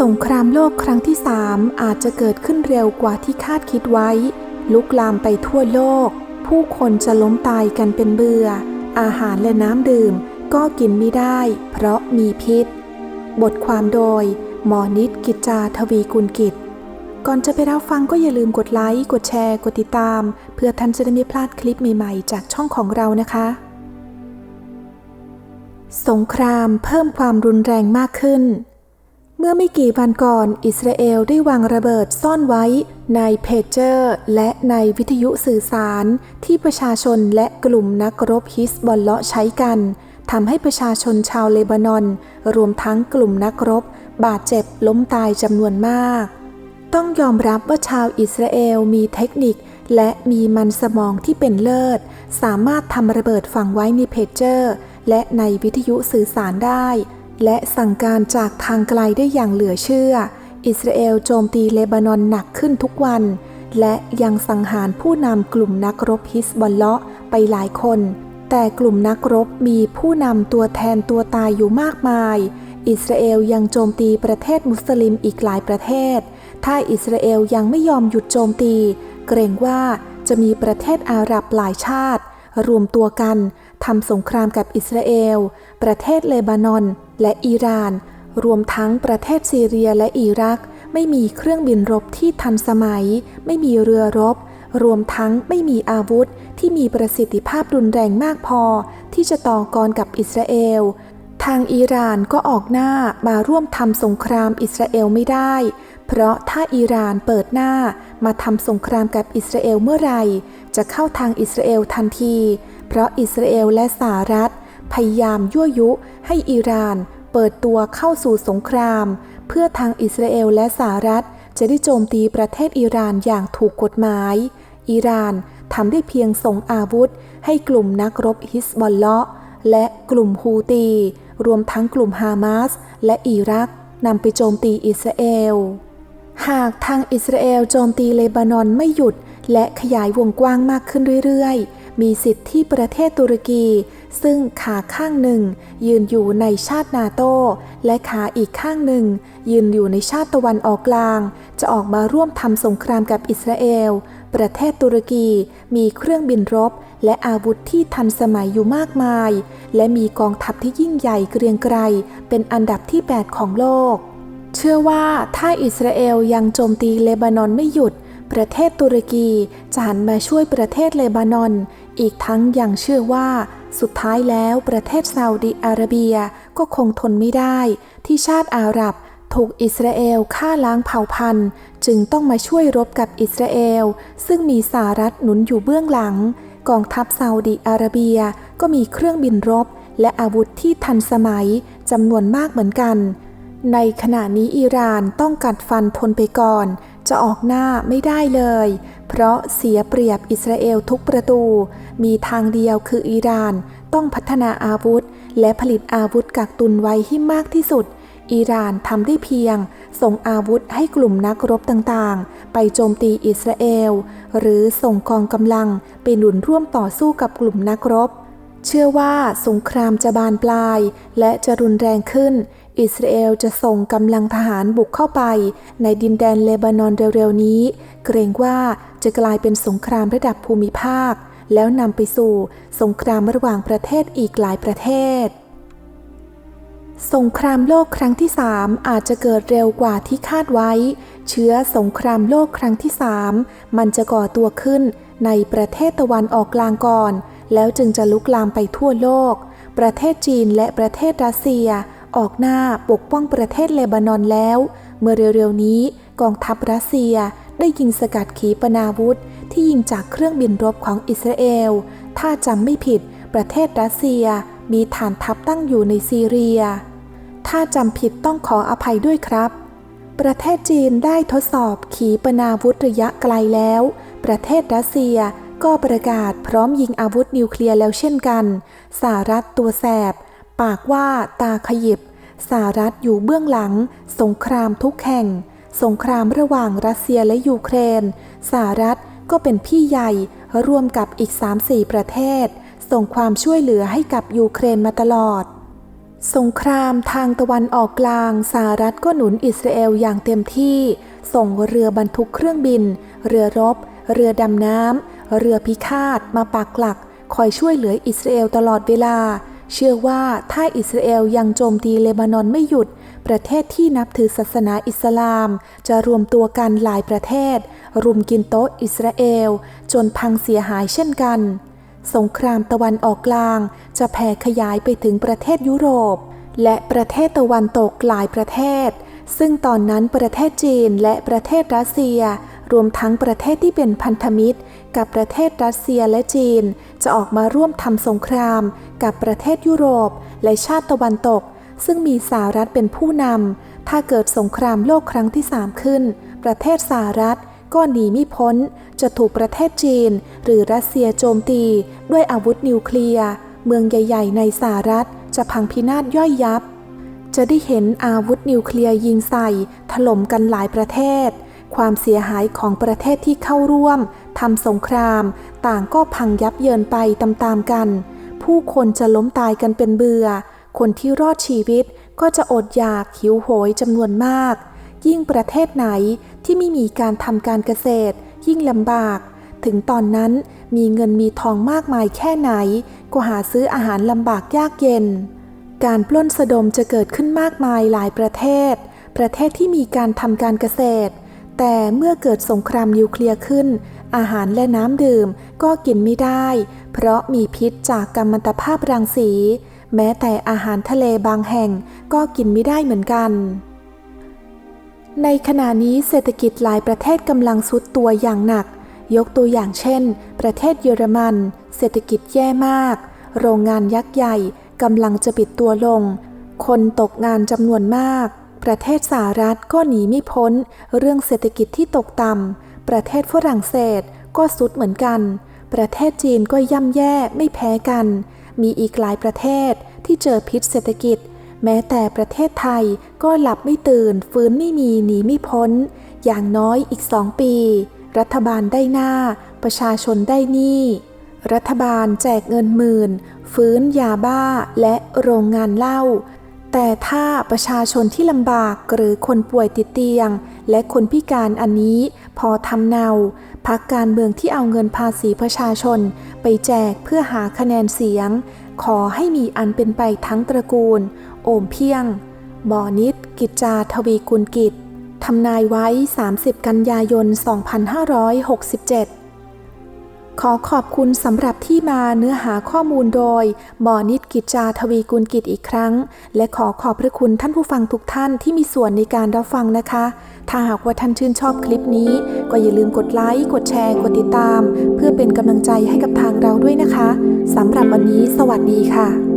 สงครามโลกครั้งที่สามอาจจะเกิดขึ้นเร็วกว่าที่คาดคิดไว้ ลุกลามไปทั่วโลก ผู้คนจะล้มตายกันเป็นเบื่อ อาหารและน้ำดื่มก็กินไม่ได้ เพราะมีพิษ บทความโดย หมอนิดกิจจาทวีกุลกิจ ก่อนจะไปรับฟังก็อย่าลืมกดไลค์ กดแชร์ กดติดตาม เพื่อท่านจะได้ไม่พลาดคลิปใหม่ๆ จากช่องของเรานะคะ สงครามเพิ่มความรุนแรงมากขึ้น เมื่อไม่กี่วันก่อน อิสราเอลได้วางระเบิดซ่อนไว้ในเพจเจอร์ และในวิทยุสื่อสาร ที่ประชาชนและกลุ่มนักรบฮิสบอลเลาะใช้กันทำให้ประชาชนชาวเลบานอน รวมทั้งกลุ่มนักรบ บาดเจ็บล้มตายจำนวนมาก ต้องยอมรับว่าชาวอิสราเอลมีเทคนิค และมีมันสมองที่เป็นเลิศ สามารถทำระเบิดฝังไว้ในเพจเจอร์ และในวิทยุสื่อสารได้ และสั่งการจากทางไกลได้อย่างเหลือเชื่อ อิสราเอลโจมตีเลบานอนหนักขึ้นทุกวัน และยังสังหารผู้นำกลุ่มนักรบฮิสบอลเลาะไปหลายคน แต่กลุ่มนักรบมีผู้นำตัวแทนตัวตายอยู่มากมาย อิสราเอลยังโจมตีประเทศมุสลิมอีกหลายประเทศ ถ้าอิสราเอลยังไม่ยอมหยุดโจมตี เกรงว่าจะมีประเทศอาหรับหลายชาติ รวมตัวกันทำสงครามกับอิสราเอล ประเทศเลบานอน และอิหร่าน รวมทั้งประเทศซีเรียและอิรัก ไม่มีเครื่องบินรบที่ทันสมัย ไม่มีเรือรบ รวมทั้งไม่มีอาวุธที่มีประสิทธิภาพรุนแรงมากพอ ที่จะต่อกรกับอิสราเอล ทางอิหร่านก็ออกหน้ามาร่วมทำสงครามอิสราเอลไม่ได้ เพราะถ้าอิหร่านเปิดหน้ามาทำสงครามกับอิสราเอลเมื่อไหร่ จะเข้าทางอิสราเอลทันที เพราะอิสราเอลและสหรัฐ พยายามยั่วยุให้อิหร่านเปิดตัวเข้าสู่สงคราม เพื่อทางอิสราเอลและสหรัฐ จะได้โจมตีประเทศอิหร่านอย่างถูกกฎหมาย อิหร่านทำได้เพียงส่งอาวุธ ให้กลุ่มนักรบฮิสบอลเลาะและกลุ่มฮูตี รวมทั้งกลุ่มฮามาส และอิรักนำไปโจมตีอิสราเอล หากทางอิสราเอลโจมตีเลบานอนไม่หยุด และขยายวงกว้างมากขึ้นเรื่อยๆ มีสิทธิ์ที่ประเทศตุรกี ซึ่งขาข้างหนึ่ง ยืนอยู่ในชาตินาโต และขาอีกข้างหนึ่ง ยืนอยู่ในชาติตะวันออกกลาง จะออกมาร่วมทำสงครามกับอิสราเอล ประเทศตุรกีมีเครื่องบินรบ และอาวุธที่ทันสมัยอยู่มากมาย และมีกองทัพที่ยิ่งใหญ่เกรียงไกรเป็นอันดับที่ 8 ของโลก ชื่อว่าถ้าอิสราเอลยังโจมตีเลบานอนไม่หยุด ประเทศตุรกีจะหันมาช่วยประเทศเลบานอน อีกทั้งยังเชื่อว่า สุดท้ายแล้วประเทศซาอุดิอาระเบียก็คงทนไม่ได้ ที่ชาติอาหรับถูกอิสราเอลฆ่าล้างเผ่าพันธุ์ จึงต้องมาช่วยรบกับอิสราเอล ซึ่งมีสหรัฐหนุนอยู่เบื้องหลัง กองทัพซาอุดิอาระเบียก็มีเครื่องบินรบ และอาวุธที่ทันสมัยจำนวนมากเหมือนกัน ในขณะนี้อิหร่านต้องกัดฟันทนไปก่อน จะออกหน้าไม่ได้เลย เพราะเสียเปรียบอิสราเอลทุกประตู มีทางเดียวคืออิหร่านต้องพัฒนาอาวุธ และผลิตอาวุธกักตุนไว้ให้มากที่สุด อิหร่านทำได้เพียง ส่งอาวุธให้กลุ่มนักรบต่างๆ ไปโจมตีอิสราเอล หรือส่งกองกำลังไปหนุนร่วมต่อสู้กับกลุ่มนักรบ เชื่อว่าสงครามจะบานปลาย และจะรุนแรงขึ้น อิสราเอลจะส่งกำลังทหารบุกเข้าไป ในดินแดนเลบานอนเร็วๆนี้ เกรงว่าจะกลายเป็นสงครามระดับภูมิภาค แล้วนำไปสู่สงครามระหว่างประเทศอีกหลายประเทศ สงครามโลกครั้งที่ 3 อาจจะเกิดเร็วกว่าที่คาดไว้ เชื้อสงครามโลกครั้งที่ 3 มันจะก่อตัวขึ้นในประเทศตะวันออกกลางก่อน แล้วจึงจะลุกลามไปทั่วโลก ประเทศจีนและประเทศรัสเซีย ออกหน้าปกป้องประเทศเลบานอนแล้ว เมื่อเร็วๆนี้กองทัพรัสเซียได้ยิงสกัดขีปนาวุธ ที่ยิงจากเครื่องบินรบของอิสราเอล ถ้าจำไม่ผิด ประเทศรัสเซียมีฐานทัพตั้งอยู่ในซีเรีย ถ้าจำผิดต้องขออภัยด้วยครับ ประเทศจีนได้ทดสอบขีปนาวุธระยะไกลแล้ว ประเทศรัสเซีย ก็ประกาศพร้อมยิงอาวุธนิวเคลียร์แล้วเช่นกันสหรัฐตัวแสบ ปากว่าตาขยิบสหรัฐอยู่เบื้องหลัง สงครามทุกแห่ง สงครามระหว่างรัสเซียและยูเครนสหรัฐก็เป็นพี่ใหญ่ร่วมกับอีก 3-4 ประเทศ ส่งความช่วยเหลือให้กับยูเครนมาตลอด สงครามทางตะวันออกกลางสหรัฐก็หนุนอิสราเอลอย่างเต็มที่ ส่งเรือบรรทุกเครื่องบิน เรือรบ เรือดำน้ำ เรือพิฆาตมาปักหลัก คอยช่วยเหลืออิสราเอลตลอดเวลา เชื่อว่าถ้าอิสราเอลยังโจมตีเลบานอนไม่หยุด ประเทศที่นับถือศาสนาอิสลาม จะรวมตัวกันหลายประเทศ รุมกินโต๊ะอิสราเอล จนพังเสียหายเช่นกัน สงครามตะวันออกกลาง จะแผ่ขยายไปถึงประเทศยุโรป และประเทศตะวันตกหลายประเทศ ซึ่งตอนนั้นประเทศจีนและประเทศรัสเซีย รวมทั้งประเทศที่เป็นพันธมิตร กับประเทศรัสเซียและจีน จะออกมาร่วมทำสงคราม กับประเทศยุโรป และชาติตะวันตก ซึ่งมีสหรัฐเป็นผู้นำถ้าเกิดสงครามโลกครั้งที่สามขึ้น ประเทศสหรัฐก็หนีไม่พ้น จะถูกประเทศจีน หรือรัสเซียโจมตี ด้วยอาวุธนิวเคลียร์เมืองใหญ่ ๆ ในสหรัฐ จะพังพินาศย่อยยับ จะได้เห็นอาวุธนิวเคลียร์ยิงใส่ ถล่มกันหลายประเทศ ความเสียหายของประเทศที่เข้าร่วมทำสงคราม ต่างก็พังยับเยินไปตามๆกัน ผู้คนจะล้มตายกันเป็นเบื่อ คนที่รอดชีวิตก็จะอดอยากหิวโหยจำนวนมาก ยิ่งประเทศไหนที่ไม่มีการทำการเกษตร ยิ่งลำบาก ถึงตอนนั้นมีเงินมีทองมากมายแค่ไหน ก็หาซื้ออาหารลำบากยากเย็น การปล้นสะดมจะเกิดขึ้นมากมายหลายประเทศ ประเทศที่มีการทำการเกษตร แต่เมื่อเกิดสงครามนิวเคลียร์ขึ้น อาหารและน้ำดื่มก็กินไม่ได้ เพราะมีพิษจากกัมมันตภาพรังสี แม้แต่อาหารทะเลบางแห่งก็กินไม่ได้เหมือนกัน ในขณะนี้เศรษฐกิจหลายประเทศกำลังซุดตัวอย่างหนัก ยกตัวอย่างเช่น ประเทศเยอรมัน เศรษฐกิจแย่มาก โรงงานยักษ์ใหญ่กำลังจะปิดตัวลง คนตกงานจำนวนมาก ประเทศสหรัฐก็หนีไม่พ้น เรื่องเศรษฐกิจที่ตกต่ำ ประเทศฝรั่งเศสก็สุดเหมือนกัน ประเทศจีนก็ย่ำแย่ไม่แพ้กัน มีอีกหลายประเทศที่เจอพิษเศรษฐกิจ แม้แต่ประเทศไทยก็หลับไม่ตื่น ฟื้นไม่มีหนีไม่พ้น อย่างน้อยอีกสองปี รัฐบาลได้หน้า ประชาชนได้หนี้รัฐบาลแจกเงินหมื่น ฟื้นยาบ้าและโรงงานเหล้า แต่ถ้าประชาชนที่ลำบากหรือคนป่วยติดเตียง และคนพิการอันนี้พอทำเนาพักการเมืองที่เอาเงินภาษีประชาชน ไปแจกเพื่อหาคะแนนเสียง ขอให้มีอันเป็นไปทั้งตระกูล โอมเพียงหมอนิด กิจจาทวีกุลกิจทำนายไว้ 30 กันยายน 2567 ขอขอบคุณสำหรับที่มาเนื้อหาข้อมูลโดย หมอนิดกิจจาทวีกุลกิจอีกครั้ง และขอขอบพระคุณท่านผู้ฟังทุกท่านที่มีส่วนในการรับฟังนะคะ ถ้าหากว่าท่านชื่นชอบคลิปนี้ ก็อย่าลืมกดไลค์กดแชร์กดติดตาม เพื่อเป็นกำลังใจให้กับทางเราด้วยนะคะสำหรับวันนี้ สวัสดีค่ะ